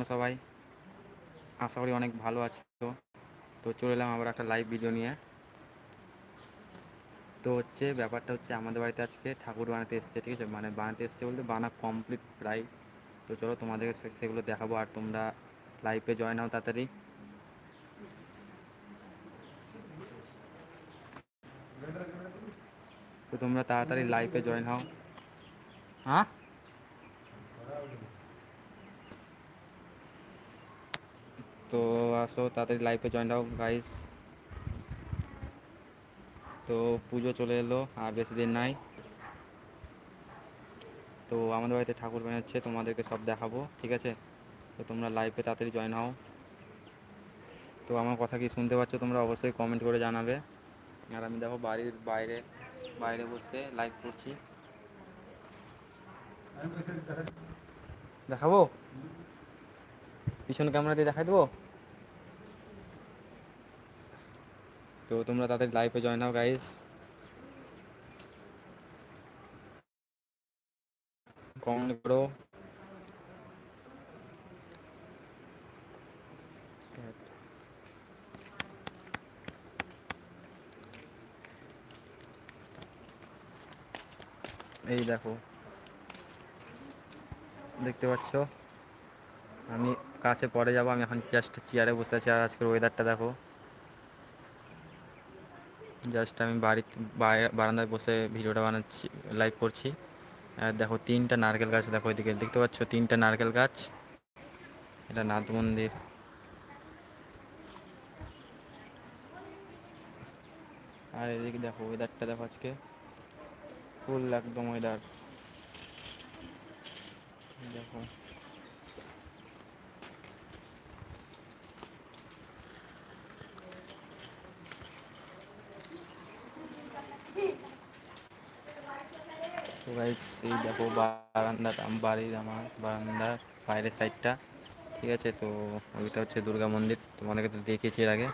তোমরা সবাই। আশা করি অনেক ভালো আছো। তো চলে এলাম আবার একটা লাইভ ভিডিও নিয়ে। তো হচ্ছে ব্যাপারটা হচ্ছে আমাদের বাড়িতে আজকে ঠাকুর বানাতে এসছে, ঠিক আছে? মানে বানাতে এসছে বলতে বানা কমপ্লিট প্রায়। তো চলো তোমাদেরকে সেগুলো দেখাবো আর তোমরা লাইভে জয়েন হও তাড়াতাড়ি। তো তোমরা তাড়াতাড়ি লাইভে জয়েন হও হ্যাঁ? তো আসো, তাড়াতাড়ি লাইভে জয়েন হও গাইস তো পুজো চলে এলো, আর বেশি দিন নাই। তো আমাদের বাড়িতে ঠাকুর বানাচ্ছে তোমাদেরকে সব দেখাবো, ঠিক আছে? তো তোমরা লাইভে তাড়াতাড়ি জয়েন হও। তো আমার কথা কি শুনতে পাচ্ছ তোমরা? অবশ্যই কমেন্ট করে জানাবে। আর আমি দেখো বাড়ির বাইরে বাইরে বসে লাইভ করছি। দেখাবো? পিছন ক্যামেরা দিয়ে দেখাই দেবো? তো তোমরা তাদের লাইভে জয়েন হও গাইস কমেন্ট করো এই দেখো। দেখতে পাচ্ছ? আমি কাছে পরে যাব, আমি এখন জাস্ট চেয়ারে বসে আছি, আর আজকের ওয়েদারটা দেখো। জাস্ট আমি বাড়ি বাইরে- বারান্দায় বসে ভিডিওটা বানাচ্ছি লাইভ করছি। দেখো তিনটা নারকেল গাছ, দেখো এদিকে দেখতে পাচ্ছ তিনটা নারকেল গাছ। এটা নাথ মন্দির। আর এদিকে দেখো ওয়েদারটা দেখো আজকে। ফুল একদম ওয়েদার দেখো। গাইস এই দেখো বারান্দাটা বাড়ির আমার বারান্দার বাইরের সাইডটা ঠিক আছে? তো ওইটা হচ্ছে দুর্গা মন্দির, তোমাদেরকে তো দেখেছি এর আগে।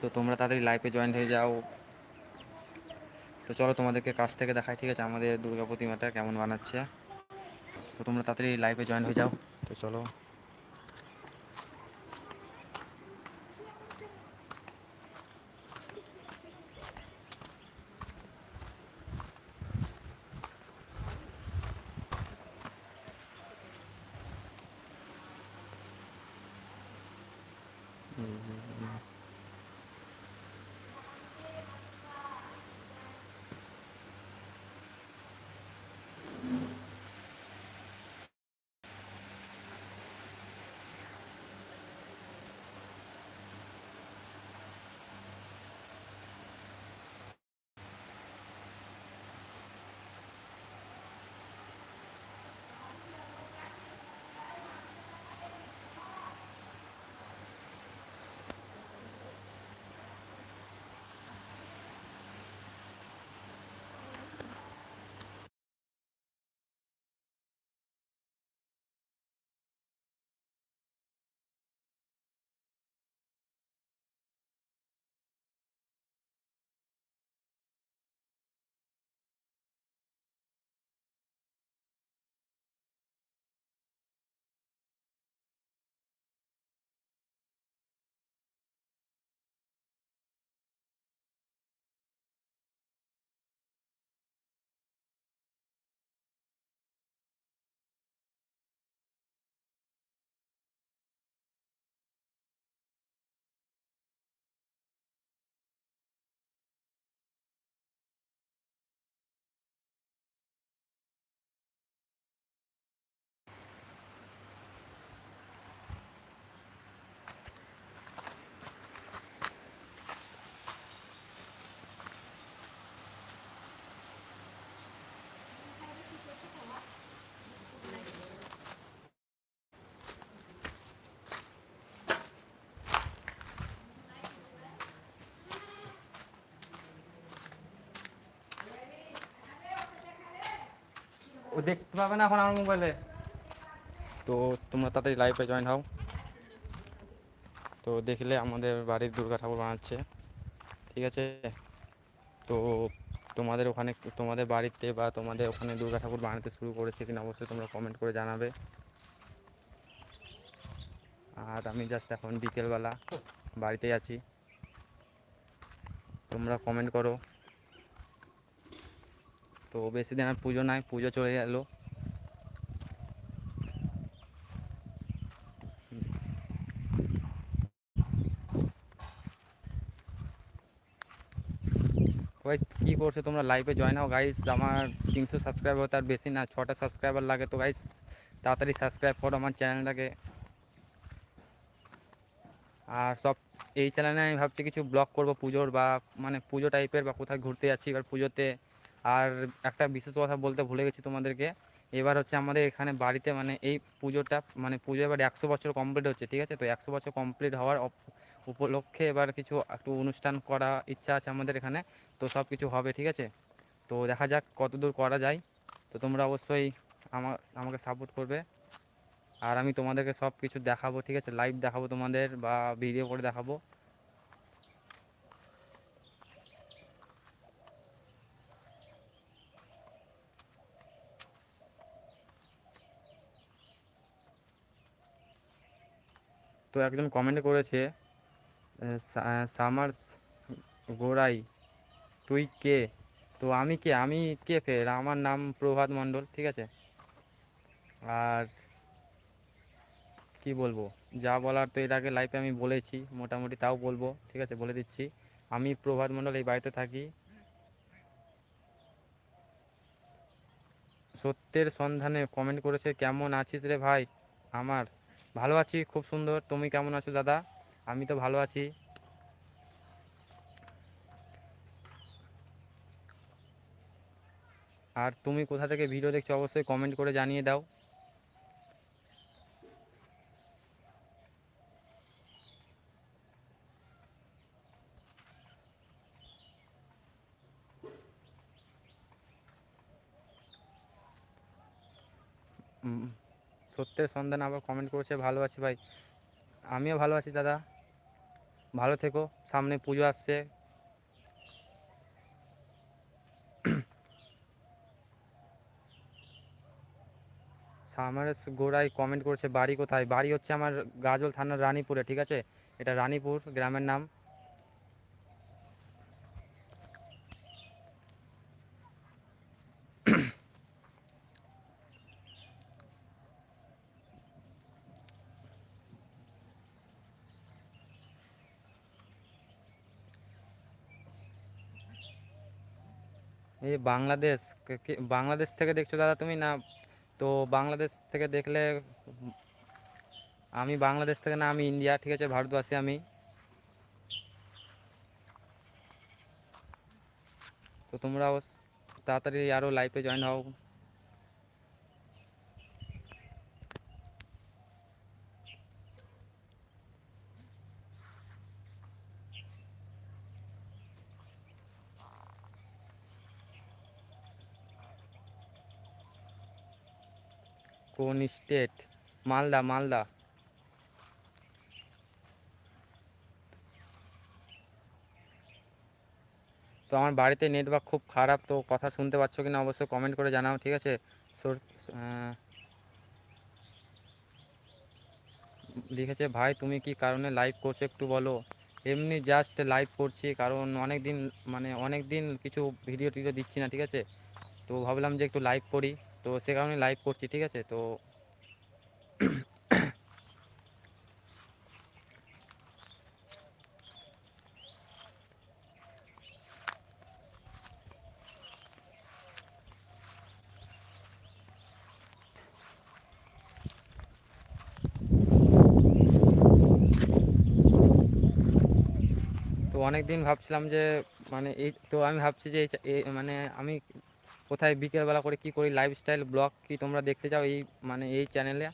তো তোমরা তাড়াতাড়ি লাইফে জয়েন হয়ে যাও। তো চলো তোমাদেরকে কাছ থেকে দেখাই, ঠিক আছে? আমাদের দুর্গা প্রতিমাটা কেমন বানাচ্ছে। তো তোমরা তাড়াতাড়ি লাইফে জয়েন হয়ে যাও। তো চলো। ও দেখতে পাবে না এখন আমার মোবাইলে তো তোমরা তাড়াতাড়ি লাইভে জয়েন হও। তো দেখলে আমাদের বাড়ির দুর্গা ঠাকুর বানাচ্ছে, ঠিক আছে? তো তোমাদের ওখানে, তোমাদের বাড়িতে বা তোমাদের ওখানে দুর্গা ঠাকুর বানাতে শুরু করেছে কিনা অবশ্যই তোমরা কমেন্ট করে জানাবে। আর আমি জাস্ট এখন বিকেলবেলা বাড়িতেই আছি। তোমরা কমেন্ট করো। তো বেশি দিন আর পুজো নাই, পুজো চলে গেলো। কী করছ তোমরা? লাইভে জয়েন হও গাইস আমার তিনশো সাবস্ক্রাইবার তার বেশি না, ছটা সাবস্ক্রাইবার লাগে তো গাইস তাড়াতাড়ি সাবস্ক্রাইব করো আমার চ্যানেলটাকে আর সব, এই চ্যানেলে আমি ভাবছি কিছু ব্লগ করব পুজোর বা মানে পুজো টাইপের বা কোথায় ঘুরতে যাচ্ছি, এবার পুজোতে আর একটা বিশেষ কথা বলতে ভুলে গেছি তোমাদেরকে। এবার হচ্ছে আমাদের এখানে বাড়িতে মানে এই পুজোটা মানে পুজো এবার একশো বছর কমপ্লিট হচ্ছে, ঠিক আছে? তো একশো বছর কমপ্লিট হওয়ার উপলক্ষে এবার কিছু একটু অনুষ্ঠান করা ইচ্ছা আছে আমাদের এখানে, তো সব কিছু হবে, ঠিক আছে? তো দেখা যাক কতদূর করা যায়। তো তোমরা অবশ্যই আমার আমাকে সাপোর্ট করবে। আর আমি তোমাদেরকে সব কিছু দেখাবো, ঠিক আছে? লাইভ দেখাবো তোমাদের বা ভিডিও করে দেখাবো। তো একজন কমেন্ট করেছে সামার্স গোড়াই, তুই কে? তো আমি কে? আমি কে ফের? আমার নাম প্রভাত মণ্ডল, ঠিক আছে? আর কি বলব? যা বলার তো এর আগে লাইফে আমি বলেছি, মোটামুটি তাও বলব, ঠিক আছে? বলে দিচ্ছি। আমি প্রভাত মণ্ডল এই বাড়িতে থাকি। সত্যের সন্ধানে কমেন্ট করেছে, কেমন আছিস রে ভাই? আমার ভালো আছি, খুব সুন্দর। তুমি কেমন আছো দাদা? আমি তো ভালো আছি। আর তুমি কোথা থেকে ভিডিও দেখছ অবশ্যই কমেন্ট করে জানিয়ে দাও। সত্যের সন্ধান আবার কমেন্ট করেছে, ভালো আছি ভাই। আমিও ভালো আছি দাদা। ভালো থেকো, সামনে পুজো আসছে। সামারেস গোড়াই কমেন্ট করেছে, বাড়ি কোথায়? বাড়ি হচ্ছে আমার গাজল থানার রানীপুরে, ঠিক আছে? এটা রানীপুর গ্রামের নাম। এই বাংলাদেশ বাংলাদেশ থেকে দেখছ দাদা তুমি না? তো বাংলাদেশ থেকে দেখলে আমি বাংলাদেশ থেকে না, আমি ইন্ডিয়া, ঠিক আছে, ভারতবাসী আমি। তো তোমরাও তাড়াতাড়ি আরও লাইফে জয়েন হও। কোন স্টেট মালদা মালদা। তো আমার বাড়িতে নেটওয়ার্ক খুব খারাপ, তো কথা শুনতে পাচ্ছ কি না অবশ্যই কমেন্ট করে জানাও, ঠিক আছে? লিখেছে, ভাই, তুমি কি কারণে লাইভ করছ একটু বলো। এমনি জাস্ট লাইভ করছি, কারণ অনেক দিন মানে অনেক দিন কিছু ভিডিও টিডিও দিচ্ছি না, ঠিক আছে? তো ভাবলাম যে একটু লাইভ করি। তো সে কারণে লাইভ করছি, ঠিক আছে? তো তো অনেক দিন ভাবছিলাম যে মানে এই, তো আমি ভাবছি যে মানে আমি কোথায় বিকেলবেলা করে কি করি লাইফস্টাইল ব্লগ কি তোমরা দেখতে চাও এই মানে এই চ্যানেলে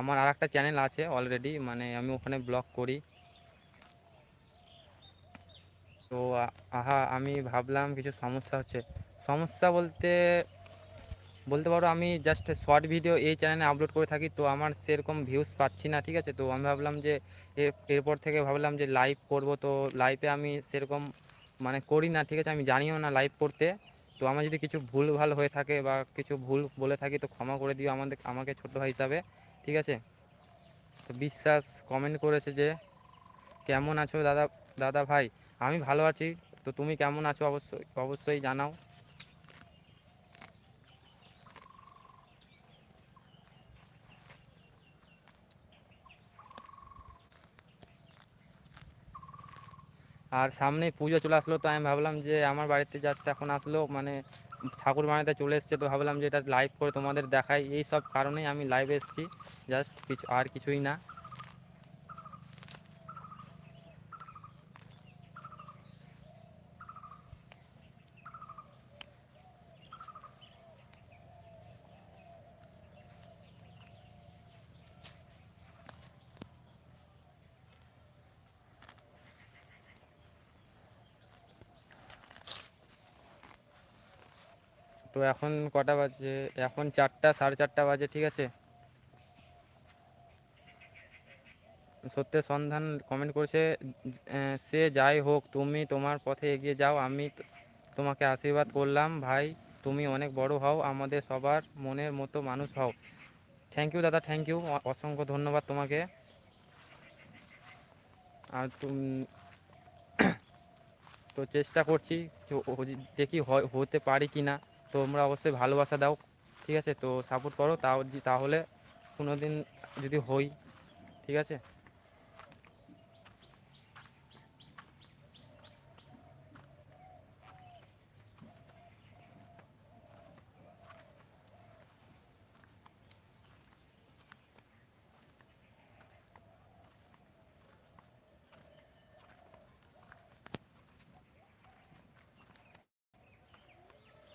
আমার আর একটা চ্যানেল আছে অলরেডি মানে আমি ওখানে ব্লগ করি। তো, আহা, আমি ভাবলাম কিছু সমস্যা হচ্ছে। সমস্যা বলতে বলতে পারো আমি জাস্ট শর্ট ভিডিও এই চ্যানেলে আপলোড করে থাকি, তো আমার সেরকম ভিউজ পাচ্ছি না, ঠিক আছে? তো আমি ভাবলাম যে, এর, এরপর থেকে ভাবলাম যে লাইভ করব, তো লাইভে আমি সেরকম মানে করি না, ঠিক আছে? আমি জানিও না লাইভ করতে। তো আমার যদি কিছু ভুল ভালো হয়ে থাকে বা কিছু ভুল বলে থাকি, তো ক্ষমা করে দিও আমাদের, আমাকে ছোট ভাই হিসাবে, ঠিক আছে? তো বিশ্বাস কমেন্ট করেছে যে, কেমন আছো দাদা দাদা ভাই? আমি ভালো আছি, তো তুমি কেমন আছো? অবশ্যই অবশ্যই জানাও। আর সামনে পুজো চলে আসলো, তো আমি ভাবলাম যে আমার বাড়িতে জাস্ট এখন আসলো মানে ঠাকুর বানাতে চলে এসছে, তো ভাবলাম যে এটা লাইভ করে তোমাদের দেখাই। এই সব কারণেই আমি লাইভে এসেছি জাস্ট কিছু আর কিছুই না। তো এখন কটা বাজে? এখন চারটা, সাড়ে চারটা বাজে, ঠিক আছে? সত্যের সন্ধান কমেন্ট করেছে সে যাই হোক, তুমি তোমার পথে এগিয়ে যাও, আমি তোমাকে আশীর্বাদ করলাম, ভাই, তুমি অনেক বড় হও, আমাদের সবার মনের মতো মানুষ হও। থ্যাংক ইউ দাদা থ্যাংক ইউ অসংখ্য ধন্যবাদ তোমাকে। আর তো চেষ্টা করছি দেখি হতে পারি কি না তোমরা অবশ্যই ভালোবাসা দাও, ঠিক আছে? তো সাপোর্ট করো, তাও তাহলে কোনো দিন যদি হই, ঠিক আছে?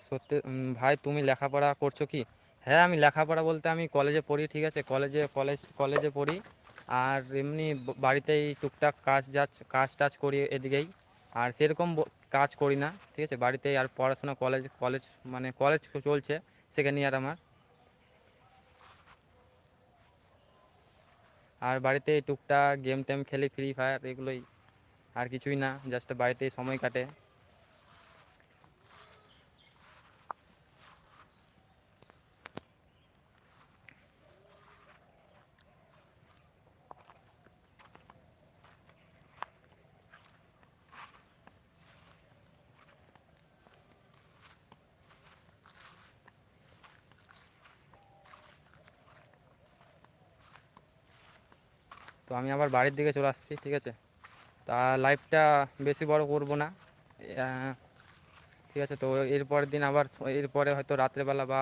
সত্যি ভাই তুমি লেখাপড়া করছ কি? হ্যাঁ আমি লেখাপড়া বলতে আমি কলেজে পড়ি, ঠিক আছে? কলেজে কলেজ কলেজে পড়ি। আর এমনি বাড়িতেই টুকটাক কাজ যাচ, কাজ টাজ করি এদিকেই। আর সেরকম কাজ করি না, ঠিক আছে? বাড়িতেই আর পড়াশোনা কলেজ কলেজ মানে কলেজ চলছে সেকেন্ড ইয়ার আমার। আর বাড়িতে টুকটাক গেম টেম খেলি ফ্রি ফায়ার এগুলোই। আর কিছুই না জাস্ট বাড়িতেই সময় কাটে। আমি আবার বাড়ির দিকে চলে আসছি, ঠিক আছে? তা লাইফটা বেশি বড় করব না। ঠিক আছে, তো এরপরের দিন আবার, এরপরে হয়তো রাত্রেবেলা বা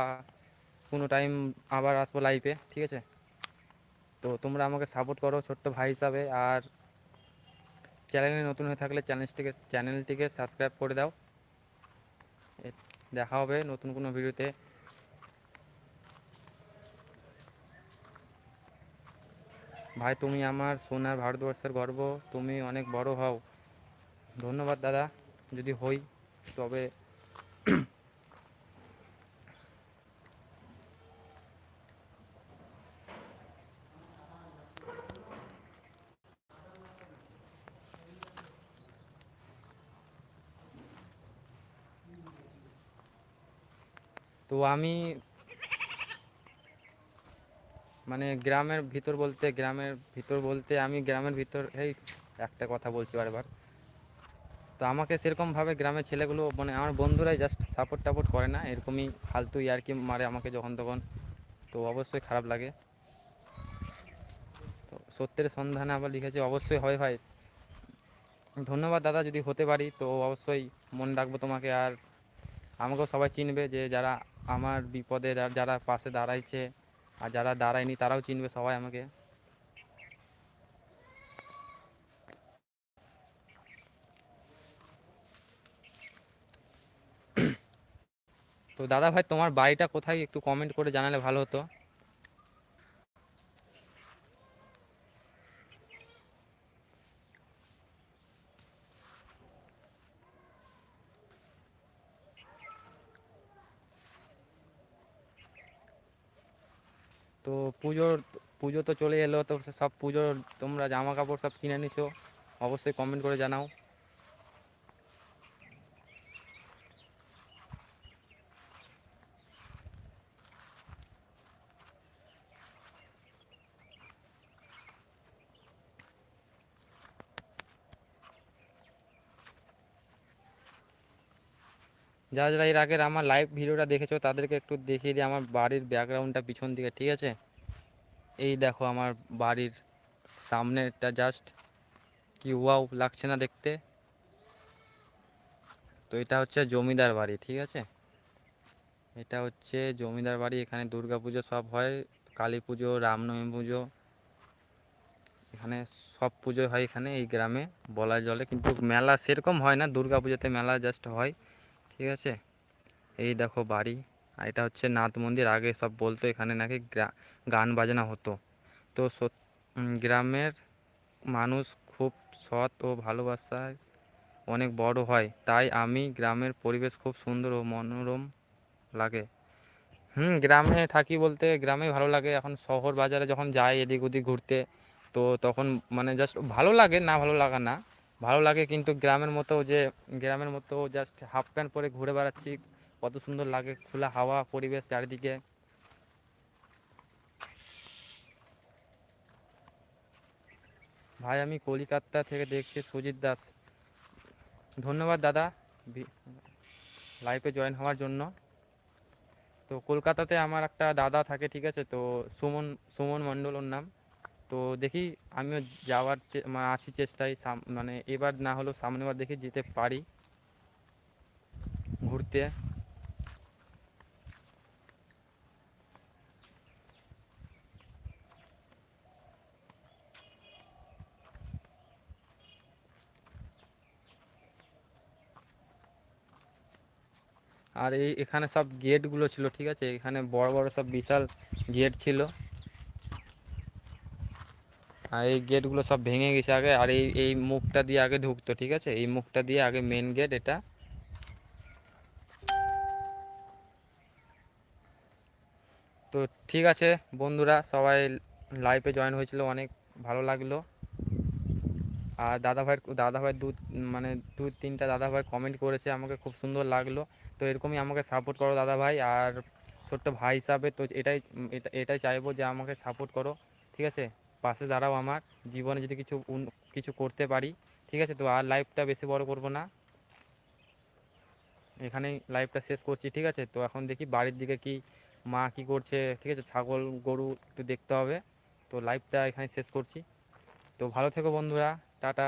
কোনো টাইম আবার আসব লাইভে ঠিক আছে? তো তোমরা আমাকে সাপোর্ট করো ছোট্ট ভাই হিসাবে, আর চ্যানেলে নতুন হয়ে থাকলে চ্যানেলটিকে চ্যানেলটিকে সাবস্ক্রাইব করে দাও। দেখা হবে নতুন কোনো ভিডিওতে ভাই, তুমি আমার সোনার ভারতবর্ষের গর্ব, তুমি অনেক বড় হও। ধন্যবাদ দাদা, যদি হই, তবে তো আমি মানে গ্রামের ভিতর বলতে, গ্রামের ভিতর বলতে আমি গ্রামের ভিতর, এই একটা কথা বলছি বারবার। তো আমাকে সেরকমভাবে গ্রামের ছেলেগুলো মানে আমার বন্ধুরাই জাস্ট সাপোর্ট টাপোর্ট করে না, এরকমই ফালতু ইয়ার্কি মারে আমাকে যখন তখন। তো অবশ্যই খারাপ লাগে। তো সত্যের সন্ধানে আবার লিখেছে, অবশ্যই হয় ভাই। ধন্যবাদ দাদা, যদি হতে পারি, তো অবশ্যই মন রাখব তোমাকে। আর আমাকেও সবাই চিনবে যে যারা আমার বিপদে, যারা পাশে দাঁড়াইছে আর যারা দাঁড়ায়নি, তারাও চিনবে সবাই আমাকে। তো দাদা ভাই, তোমার বাড়িটা কোথায়? একটু কমেন্ট করে জানালে ভালো হতো। তো পুজোর পুজো তো চলে এলো, তো সব পুজোর তোমরা জামা কাপড় সব কিনে নিছো। অবশ্যই কমেন্ট করে জানাও। যারা যারা এর আগের আমার লাইভ ভিডিওটা দেখেছ, তাদেরকে একটু দেখিয়ে দিই আমার বাড়ির ব্যাকগ্রাউন্ডটা পিছন দিকে, ঠিক আছে? এই দেখো আমার বাড়ির সামনেটা জাস্ট কি ওয়াও লাগছে না দেখতে? তো এটা হচ্ছে জমিদার বাড়ি, ঠিক আছে? এটা হচ্ছে জমিদার বাড়ি, এখানে দুর্গা পুজো সব হয়, কালী পুজো, রামনবমী পুজো, এখানে সব পুজো হয় এখানে, এই গ্রামে বলা চলে, কিন্তু মেলা সেরকম হয় না, দুর্গা পুজোতে মেলা জাস্ট হয়। ঠিক আছে? এই দেখো বাড়ি, আর এটা হচ্ছে নাথ মন্দির। আগে সব বলতো এখানে নাকি গান বাজনা হতো। তো গ্রামের মানুষ খুব সৎ ও ভালোবাসায় অনেক বড় হয়। তাই আমি গ্রামের পরিবেশ খুব সুন্দর ও মনোরম লাগে। হুম, গ্রামে থাকি বলতে গ্রামে ভালো লাগে। এখন শহর বাজারে যখন যাই এদিক ওদিক ঘুরতে, তো তখন মানে জাস্ট ভালো লাগে, না ভালো লাগা না। ভালো লাগে কিন্তু গ্রামের মতো যে, গ্রামের মতো জাস্ট হাফ প্যান্ট পরে ঘুরে বেড়াচ্ছি, কত সুন্দর লাগে খোলা হাওয়া, পরিবেশ চারিদিকে। ভাই, আমি কলকাতা থেকে দেখছি সুজিত দাস। ধন্যবাদ দাদা লাইফে জয়েন হওয়ার জন্য। তো কলকাতাতে আমার একটা দাদা থাকে, ঠিক আছে? তো সুমন সুমন মণ্ডল ওর নাম। তো দেখি আমিও যাওয়ার আছি চেষ্টায় মানে এবার না হলেও সামনেবার দেখে যেতে পারি। ঘুরতে। আর এই এখানে সব গেটগুলো ছিল, ঠিক আছে? এখানে বড় বড় সব বিশাল গেট ছিল। আর এই গেটগুলো সব ভেঙে গেছে আগে, আর এই এই মুখটা দিয়ে আগে ঢুকতো, ঠিক আছে? এই মুখটা দিয়ে আগে মেন গেট এটা। তো ঠিক আছে বন্ধুরা, সবাই লাইফে জয়েন হয়েছিল, অনেক ভালো লাগল। আর দাদা ভাইয়ের দাদা ভাই দু মানে দু, তিনটা দাদা ভাই কমেন্ট করেছে, আমাকে খুব সুন্দর লাগল। তো এরকমই আমাকে সাপোর্ট করো দাদা ভাই, আর ছোট্ট ভাই হিসাবে তো এটাই, এটা, এটাই চাইব যে আমাকে সাপোর্ট করো, ঠিক আছে? পাশে দাঁড়াও আমার। জীবনে যদি কিছু কিছু করতে পারি, ঠিক আছে? তো আর লাইফটা বেশি বড় করব না। এখানেই লাইফটা শেষ করছি, ঠিক আছে? তো এখন দেখি বাড়ির দিকে কি, মা কি করছে, ঠিক আছে? ছাগল, গরু একটু দেখতে হবে। তো লাইফটা এখানে শেষ করছি। তো ভালো থেকো বন্ধুরা। টাটা।